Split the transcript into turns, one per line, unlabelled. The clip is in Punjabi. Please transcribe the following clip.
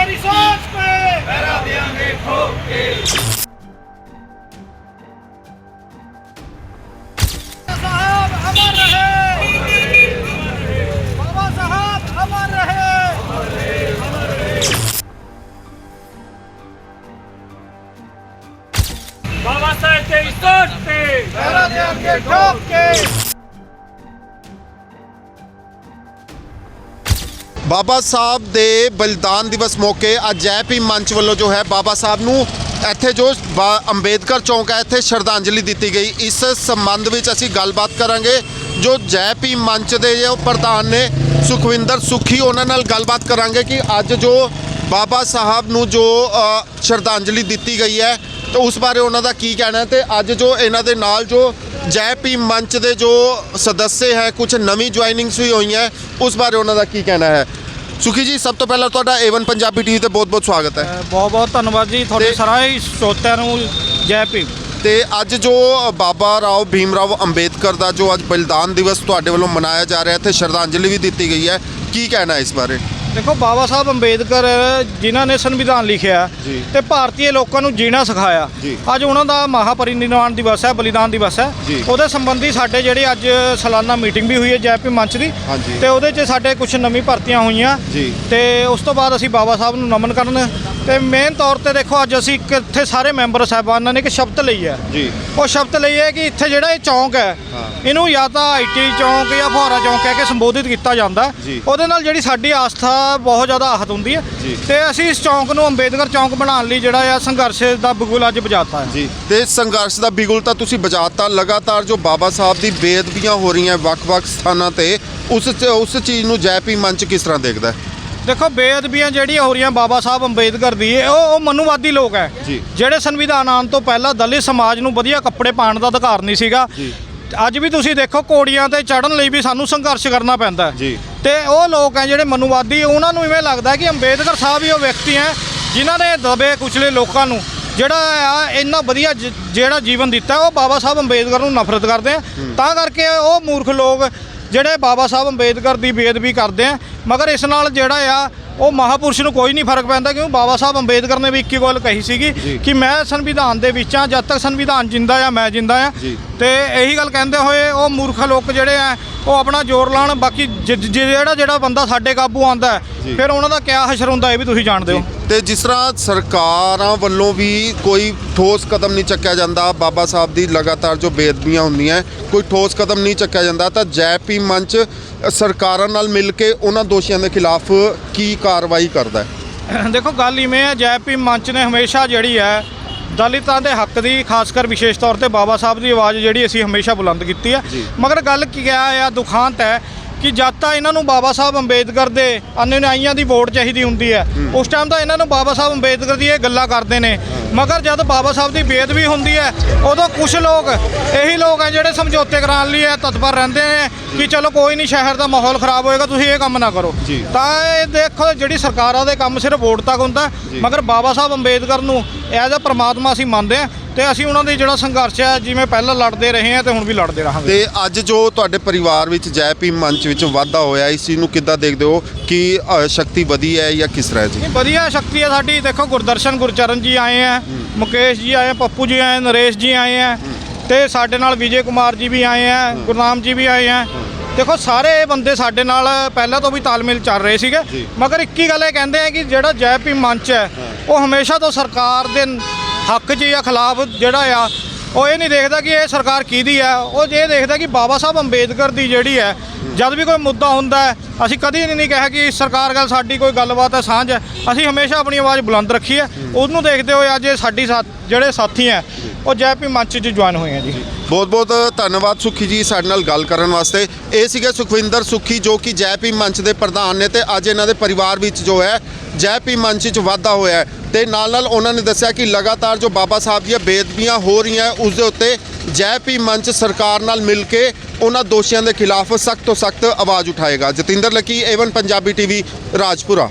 तेरी सोच पे।
देंगे ठोक के
साहब अमर रहे। बाबा साहब अमर रहे।
बाबा साहेब तेरी सोच पे।
पैरा देंगे ठोक के
ਬਾਬਾ ਸਾਹਿਬ ਦੇ ਬਲਿਦਾਨ ਦਿਵਸ ਮੌਕੇ ਅੱਜ ਜੈ ਭੀਮ ਮੰਚ ਵੱਲੋਂ ਜੋ ਹੈ ਬਾਬਾ ਸਾਹਿਬ ਨੂੰ ਇੱਥੇ ਜੋ ਬਾ- ਅੰਬੇਦਕਰ ਚੌਂਕ ਹੈ, ਇੱਥੇ ਸ਼ਰਧਾਂਜਲੀ ਦਿੱਤੀ ਗਈ। ਇਸ ਸੰਬੰਧ ਵਿੱਚ ਅਸੀਂ ਗੱਲਬਾਤ ਕਰਾਂਗੇ। ਜੋ ਜੈ ਭੀਮ ਮੰਚ ਦੇ ਪ੍ਰਧਾਨ ਨੇ, ਸੁਖਵਿੰਦਰ ਸੁਖੀ, ਉਹਨਾਂ ਨਾਲ ਗੱਲਬਾਤ ਕਰਾਂਗੇ ਕਿ ਅੱਜ ਜੋ ਬਾਬਾ ਸਾਹਿਬ ਨੂੰ ਜੋ ਸ਼ਰਧਾਂਜਲੀ ਦਿੱਤੀ ਗਈ ਹੈ ਤਾਂ ਉਸ ਬਾਰੇ ਉਹਨਾਂ ਦਾ ਕੀ ਕਹਿਣਾ ਹੈ ਤੇ ਅੱਜ ਜੋ ਇਹਨਾਂ ਦੇ ਨਾਲ ਜੋ ਜੈ ਭੀਮ ਮੰਚ ਦੇ ਜੋ ਸਦੱਸੇ ਹੈ ਕੁਝ ਨਵੀਂ ਜੁਆਇਨਿੰਗਸ ਵੀ ਹੋਈਆਂ ਹੈ, ਉਸ ਬਾਰੇ ਉਹਨਾਂ ਦਾ ਕੀ ਕਹਿਣਾ ਹੈ? ਸੁਖੀ ਜੀ ਸਭ ਤੋਂ ਪਹਿਲਾਂ ਤੁਹਾਡਾ A1 ਪੰਜਾਬੀ ਟੀਵੀ ਤੇ ਬਹੁਤ-ਬਹੁਤ ਸਵਾਗਤ ਹੈ।
ਬਹੁਤ ਬਹੁਤ ਧੰਨਵਾਦ ਜੀ ਤੁਹਾਡੇ ਸਾਰੇ ਸਰੋਤਿਆਂ ਨੂੰ ਜੈ ਭੀਮ
ਤੇ ਅੱਜ ਜੋ ਬਾਬਾ ਰਾਓ ਭੀਮ ਰਾਓ ਅੰਬੇਦਕਰ ਦਾ ਜੋ ਅੱਜ ਬਲਿਦਾਨ ਦਿਵਸ ਤੁਹਾਡੇ ਵੱਲੋਂ ਮਨਾਇਆ ਜਾ ਰਿਹਾ ਹੈ ਤੇ ਸ਼ਰਧਾਂਜਲੀ ਵੀ ਦਿੱਤੀ ਗਈ ਹੈ ਕੀ ਕਹਿਣਾ ਹੈ ਇਸ ਬਾਰੇ?
ਦੇਖੋ ਬਾਬਾ ਸਾਹਿਬ ਅੰਬੇਦਕਰ ਜਿਨ੍ਹਾਂ ਨੇ ਸੰਵਿਧਾਨ ਲਿਖਿਆ। ਤੇ ਭਾਰਤੀ ਲੋਕਾਂ ਨੂੰ ਜੀਣਾ ਸਿਖਾਇਆ। ਅੱਜ ਉਹਨਾਂ ਦਾ ਮਹਾਪਰਿਨਿਰਵਾਣ ਦਿਵਸ ਹੈ ਬਲੀਦਾਨ ਦਿਵਸ ਹੈ। ਉਹਦੇ ਸੰਬੰਧੀ ਸਾਡੇ ਜਿਹੜੇ ਅੱਜ ਸਾਲਾਨਾ ਮੀਟਿੰਗ ਵੀ ਹੋਈ ਹੈ ਜੈ ਭੀਮ ਮੰਚ ਦੀ। ਤੇ ਉਹਦੇ 'ਚ ਸਾਡੇ ਕੁਝ ਨਵੀਂ ਭਰਤੀਆਂ ਹੋਈਆਂ। ਤੇ ਉਸ ਤੋਂ ਬਾਅਦ ਅਸੀਂ ਬਾਬਾ ਸਾਹਿਬ ਨੂੰ ਨਮਨ ਕਰਨ ਤੇ ਮੇਨ ਤੌਰ ਤੇ ਦੇਖੋ ਅੱਜ ਅਸੀਂ ਇੱਕ ਇੱਥੇ ਸਾਰੇ ਮੈਂਬਰ ਸਾਹਿਬਾਨਾਂ ਨੇ ਇੱਕ ਸ਼ਬਦ ਲਈ ਹੈ
ਜੀ
ਉਹ ਸ਼ਬਦ ਲਈ ਹੈ ਕਿ ਇੱਥੇ ਜਿਹੜਾ ਇਹ ਚੌਂਕ ਹੈ। ਇਹਨੂੰ ਜਾਂ ਤਾਂ ਆਈਟੀ ਚੌਂਕ ਜਾਂ ਫੁਹਾਰਾ ਚੌਂਕ ਕਹਿ ਕੇ ਸੰਬੋਧਿਤ ਕੀਤਾ ਜਾਂਦਾ।
ਜੀ।
ਉਹਦੇ ਨਾਲ ਜਿਹੜੀ ਸਾਡੀ ਆਸਥਾ ਬਹੁਤ ਜ਼ਿਆਦਾ ਆਹਤ ਹੁੰਦੀ ਹੈ
ਜੀ।
ਤੇ ਅਸੀਂ ਇਸ ਚੌਂਕ ਨੂੰ ਅੰਬੇਦਕਰ ਚੌਂਕ ਬਣਾਉਣ ਲਈ ਜਿਹੜਾ ਆ ਸੰਘਰਸ਼ ਦਾ ਬਗੁਲ ਅੱਜ ਵਜਾਤਾ ਹੈ
ਜੀ ਤੇ ਸੰਘਰਸ਼ ਦਾ ਬਿਗੁਲ ਤਾਂ ਤੁਸੀਂ ਬਜਾਤਾ ਲਗਾਤਾਰ ਜੋ ਬਾਬਾ ਸਾਹਿਬ ਦੀ ਬੇਅਦਬੀਆਂ ਹੋ ਰਹੀਆਂ ਵੱਖ-ਵੱਖ ਸਥਾਨਾਂ ਤੇ ਉਸ ਉਸ ਚੀਜ਼ ਨੂੰ ਜੈ ਭੀਮ ਮੰਚ ਕਿਸ ਤਰ੍ਹਾਂ ਦੇਖਦਾ ਹੈ
ਦੇਖੋ ਬੇਅਦਬੀਆਂ ਜਿਹੜੀਆਂ ਹੋ ਰਹੀਆਂ ਬਾਬਾ ਸਾਹਿਬ ਅੰਬੇਦਕਰ ਦੀ ਇਹ- ਉਹ ਉਹ ਮਨੂਵਾਦੀ ਲੋਕ ਹੈ
ਜੀ।
ਜਿਹੜੇ ਸੰਵਿਧਾਨ ਆਉਣ ਤੋਂ ਪਹਿਲਾਂ ਦਲਿਤ ਸਮਾਜ ਨੂੰ ਵਧੀਆ ਕੱਪੜੇ ਪਾਉਣ ਦਾ ਅਧਿਕਾਰ ਨਹੀਂ ਸੀਗਾ
ਜੀ।
ਅੱਜ ਵੀ ਤੁਸੀਂ ਦੇਖੋ ਕੋੜੀਆਂ ਤੇ ਚੜਨ ਲਈ ਵੀ ਸਾਨੂੰ ਸੰਘਰਸ਼ ਕਰਨਾ ਪੈਂਦਾ ਹੈ।
ਜੀ।
ਤੇ ਉਹ ਲੋਕ ਹੈ ਜਿਹੜੇ ਮਨੂਵਾਦੀ ਉਹਨਾਂ ਨੂੰ ਇਵੇਂ ਲੱਗਦਾ ਕਿ ਅੰਬੇਦਕਰ ਸਾਹਿਬ ਹੀ ਉਹ ਵਿਅਕਤੀ ਹੈ ਜਿਨ੍ਹਾਂ ਨੇ ਦਬੇ ਕੁਚਲੇ ਲੋਕਾਂ ਨੂੰ ਜਿਹੜਾ ਆ ਇੰਨਾ ਵਧੀਆ ਜ- ਜਿਹੜਾ ਜੀਵਨ ਦਿੱਤਾ ਉਹ ਬਾਬਾ ਸਾਹਿਬ ਅੰਬੇਦਕਰ ਨੂੰ ਨਫ਼ਰਤ ਕਰਦੇ ਆ ਤਾਂ ਕਰਕੇ ਉਹ ਮੂਰਖ ਲੋਕ ਜਿਹੜੇ ਬਾਬਾ ਸਾਹਿਬ ਅੰਬੇਦਕਰ ਦੀ ਬੇਅਦਬੀ ਕਰਦੇ ਆ ਮਗਰ ਇਸ ਨਾਲ ਜਿਹੜਾ ਆ ਉਹ ਮਹਾਪੁਰਸ਼ ਨੂੰ ਕੋਈ ਨਹੀਂ ਫ਼ਰਕ ਪੈਂਦਾ ਕਿਉਂਕਿ ਬਾਬਾ ਸਾਹਿਬ ਅੰਬੇਦਕਰ ਨੇ ਵੀ ਇੱਕ ਹੀ ਗੱਲ ਕਹੀ ਸੀਗੀ। ਕਿ ਮੈਂ ਸੰਵਿਧਾਨ ਦੇ ਵਿੱਚ ਆ ਜਦ ਤੱਕ ਸੰਵਿਧਾਨ ਜਿੰਦਾ ਆ ਮੈਂ ਜਿੰਦਾ ਆ। ਤੇ ਇਹੀ ਗੱਲ ਕਹਿੰਦੇ ਹੋਏ ਉਹ ਮੂਰਖ ਲੋਕ ਜਿਹੜੇ ਆ ਉਹ ਆਪਣਾ ਜ਼ੋਰ ਲਾਉਣ ਬਾਕੀ ਜਿਹੜਾ ਜਿਹੜਾ ਬੰਦਾ ਸਾਡੇ ਕਾਬੂ ਆਂਦਾ
ਜੀ।
ਫਿਰ ਉਹਨਾਂ ਦਾ ਕਿਆ ਹਸ਼ਰ ਹੁੰਦਾ ਇਹ ਵੀ ਤੁਸੀਂ ਜਾਣਦੇ ਹੋ
ਤੇ ਜਿਸ ਤਰ੍ਹਾਂ ਸਰਕਾਰਾਂ ਵੱਲੋਂ ਵੀ ਕੋਈ ਠੋਸ ਕਦਮ ਨਹੀਂ ਚੱਕਿਆ ਜਾਂਦਾ ਬਾਬਾ ਸਾਹਿਬ ਦੀ ਲਗਾਤਾਰ ਜੋ ਬੇਅਦਬੀਆਂ ਹੁੰਦੀਆਂ ਕੋਈ ਠੋਸ ਕਦਮ ਨਹੀਂ ਚੱਕਿਆ ਜਾਂਦਾ ਤਾਂ ਜੈ ਭੀਮ ਮੰਚ ਸਰਕਾਰਾਂ ਨਾਲ ਮਿਲ ਕੇ ਉਹਨਾਂ ਦੋਸ਼ੀਆਂ ਦੇ ਖਿਲਾਫ ਕੀ ਕਾਰਵਾਈ ਕਰਦਾ
ਦੇਖੋ ਗੱਲ ਇਵੇਂ ਹੈ ਜੈ ਭੀਮ ਮੰਚ ਨੇ ਹਮੇਸ਼ਾ ਜਿਹੜੀ ਹੈ ਦਲਿਤਾਂ ਦੇ ਹੱਕ ਦੀ ਖਾਸ ਕਰ ਵਿਸ਼ੇਸ਼ ਤੌਰ ਤੇ ਬਾਬਾ ਸਾਹਿਬ ਦੀ ਆਵਾਜ਼ ਜਿਹੜੀ ਅਸੀਂ ਹਮੇਸ਼ਾ ਬੁਲੰਦ ਕੀਤੀ ਹੈ। ਮਗਰ ਗੱਲ ਕੀ ਆ ਦੁਖਾਂਤ ਹੈ ਕਿ ਜਦ ਤਾਂ ਇਹਨਾਂ ਨੂੰ ਬਾਬਾ ਸਾਹਿਬ ਅੰਬੇਦਕਰ ਦੇ ਅਨੁਯਾਈਆਂ ਦੀ ਵੋਟ ਚਾਹੀਦੀ ਹੁੰਦੀ ਹੈ ਉਸ ਟਾਈਮ ਤਾਂ ਇਹਨਾਂ ਨੂੰ ਬਾਬਾ ਸਾਹਿਬ ਅੰਬੇਦਕਰ ਦੀ ਇਹ ਗੱਲਾਂ ਕਰਦੇ ਨੇ ਮਗਰ ਜਦ ਬਾਬਾ ਸਾਹਿਬ ਦੀ ਬੇਅਦਬੀ ਹੁੰਦੀ ਹੈ ਉਦੋਂ ਕੁਝ ਲੋਕ ਇਹੀ ਲੋਕ ਹੈ ਜਿਹੜੇ ਸਮਝੌਤੇ ਕਰਾਉਣ ਲਈ ਇਹ ਤਤਪਰ ਰਹਿੰਦੇ ਨੇ ਕਿ ਚਲੋ ਕੋਈ ਨਹੀਂ ਸ਼ਹਿਰ ਦਾ ਮਾਹੌਲ ਖਰਾਬ ਹੋਏਗਾ ਤੁਸੀਂ ਇਹ ਕੰਮ ਨਾ ਕਰੋ। ਤਾਂ ਇਹ ਦੇਖੋ ਜਿਹੜੀ ਸਰਕਾਰਾਂ ਦੇ ਕੰਮ ਸਿਰਫ ਵੋਟ ਤੱਕ ਹੁੰਦਾ। ਮਗਰ ਬਾਬਾ ਸਾਹਿਬ ਅੰਬੇਦਕਰ ਨੂੰ ਐਜ਼ ਅ ਪ੍ਰਮਾਤਮਾ ਅਸੀਂ ਮੰਨਦੇ ਹਾਂ ਤੇ ਅਸੀਂ ਉਹਨਾਂ ਦੀ ਜਿਹੜਾ ਸੰਘਰਸ਼ ਹੈ ਜਿਵੇਂ ਪਹਿਲਾਂ ਲੜਦੇ ਰਹੇ ਹਾਂ ਤੇ ਹੁਣ ਵੀ ਲੜਦੇ ਰਹਾਂਗੇ।
ਤੇ ਅੱਜ ਜੋ ਤੁਹਾਡੇ ਪਰਿਵਾਰ ਵਿੱਚ ਜੈ ਭੀਮ ਮੰਚ ਵਿੱਚ ਵਾਧਾ ਹੋਇਆ ਇਸ ਚੀਜ਼ ਨੂੰ ਕਿੱਦਾਂ ਦੇਖਦੇ ਹੋ? ਕਿ ਅ, ਸ਼ਕਤੀ ਵਧੀ ਹੈ ਜਾਂ ਕਿਸ ਤਰ੍ਹਾਂ ਜੀ?
ਇਹ ਵਧੀਆ ਸ਼ਕਤੀ ਹੈ ਸਾਡੀ। ਦੇਖੋ ਗੁਰਦਰਸ਼ਨ ਗੁਰਚਰਨ ਜੀ ਆਏ ਆ ਮੁਕੇਸ਼ ਜੀ ਆਏ ਆ ਪੱਪੂ ਜੀ ਆਏ ਨਰੇਸ਼ ਜੀ ਆਏ ਆ ਤੇ ਸਾਡੇ ਨਾਲ ਵਿਜੇ ਕੁਮਾਰ ਜੀ ਵੀ ਆਏ ਆ ਗੁਰਨਾਮ ਜੀ ਵੀ ਆਏ ਆ ਦੇਖੋ ਸਾਰੇ ਇਹ ਬੰਦੇ ਸਾਡੇ ਨਾਲ ਪਹਿਲਾਂ ਤੋਂ ਵੀ ਤਾਲਮੇਲ ਚੱਲ ਰਹੇ ਸੀਗੇ।
ਜੀ।
ਮਗਰ ਇੱਕ ਹੀ ਗੱਲ ਇਹ ਕਹਿੰਦੇ ਆ ਕਿ ਜਿਹੜਾ ਜੈ ਭੀਮ ਮੰਚ ਹੈ ਉਹ ਹਮੇਸ਼ਾ ਤੋਂ ਸਰਕਾਰ ਦੇ ਹੱਕ 'ਚ ਜਾਂ ਖਿਲਾਫ ਜਿਹੜਾ ਆ, ਉਹ ਇਹ ਨਹੀਂ ਦੇਖਦਾ ਕਿ ਇਹ ਸਰਕਾਰ ਕਿਹਦੀ ਹੈ ਉਹ ਇਹ ਦੇਖਦਾ ਕਿ ਬਾਬਾ ਸਾਹਿਬ ਅੰਬੇਦਕਰ ਦੀ ਜਿਹੜੀ ਹੈ ਜਦ ਵੀ ਕੋਈ ਮੁੱਦਾ ਹੁੰਦਾ ਹੈ, ਅਸੀਂ ਕਦੀ ਨਹੀਂ ਕਿਹਾ ਕਿ ਸਰਕਾਰ ਗੱਲ ਸਾਡੀ ਕੋਈ ਗੱਲਬਾਤ ਹੈ, ਸਾਂਝ ਹੈ। ਅਸੀਂ ਹਮੇਸ਼ਾ ਆਪਣੀ ਆਵਾਜ਼ ਬੁਲੰਦ ਰੱਖੀ ਹੈ। ਉਹਨੂੰ ਦੇਖਦੇ ਹੋਏ ਅੱਜ ਸਾਡੀ ਸਾਥ ਜਿਹੜੇ ਸਾਥੀ ਹੈ, ਉਹ ਜੈ ਭੀਮ ਮੰਚ 'ਚ ਜੁਆਇਨ ਹੋਏ ਆ ਜੀ।
ਬਹੁਤ ਬਹੁਤ ਧੰਨਵਾਦ ਸੁਖੀ ਜੀ ਸਾਡੇ ਨਾਲ ਗੱਲ ਕਰਨ ਵਾਸਤੇ। ਇਹ ਸੀਗੇ ਸੁਖਵਿੰਦਰ ਸੁਖੀ, ਜੋ ਕਿ ਜੈ ਭੀਮ ਮੰਚ ਦੇ ਪ੍ਰਧਾਨ ਨੇ ਤੇ ਅੱਜ ਇਹਨਾਂ ਦੇ ਪਰਿਵਾਰ ਵਿੱਚ ਜੋ ਹੈ, ਜੈ ਭੀਮ ਮੰਚ 'ਚ ਵਾਧਾ ਹੋਇਆ ਹੈ। ਤੇ ਨਾਲ ਨਾਲ ਉਹਨਾਂ ਨੇ ਦੱਸਿਆ ਕਿ ਲਗਾਤਾਰ ਜੋ ਬਾਬਾ ਸਾਹਿਬ ਦੀਆਂ ਬੇਦਬੀਆਂ ਹੋ ਰਹੀਆਂ ਉਸ ਦੇ ਉੱਤੇ ਜੈ ਪੀ ਮੰਚ ਸਰਕਾਰ ਨਾਲ ਮਿਲ ਕੇ ਉਹਨਾਂ ਦੋਸ਼ੀਆਂ ਦੇ ਖਿਲਾਫ ਸਖਤ ਤੋਂ ਸਖਤ ਆਵਾਜ਼ ਉਠਾਏਗਾ। ਜਤਿੰਦਰ ਲੱਕੀ ਏਵਨ ਪੰਜਾਬੀ ਟੀਵੀ ਰਾਜਪੁਰਾ।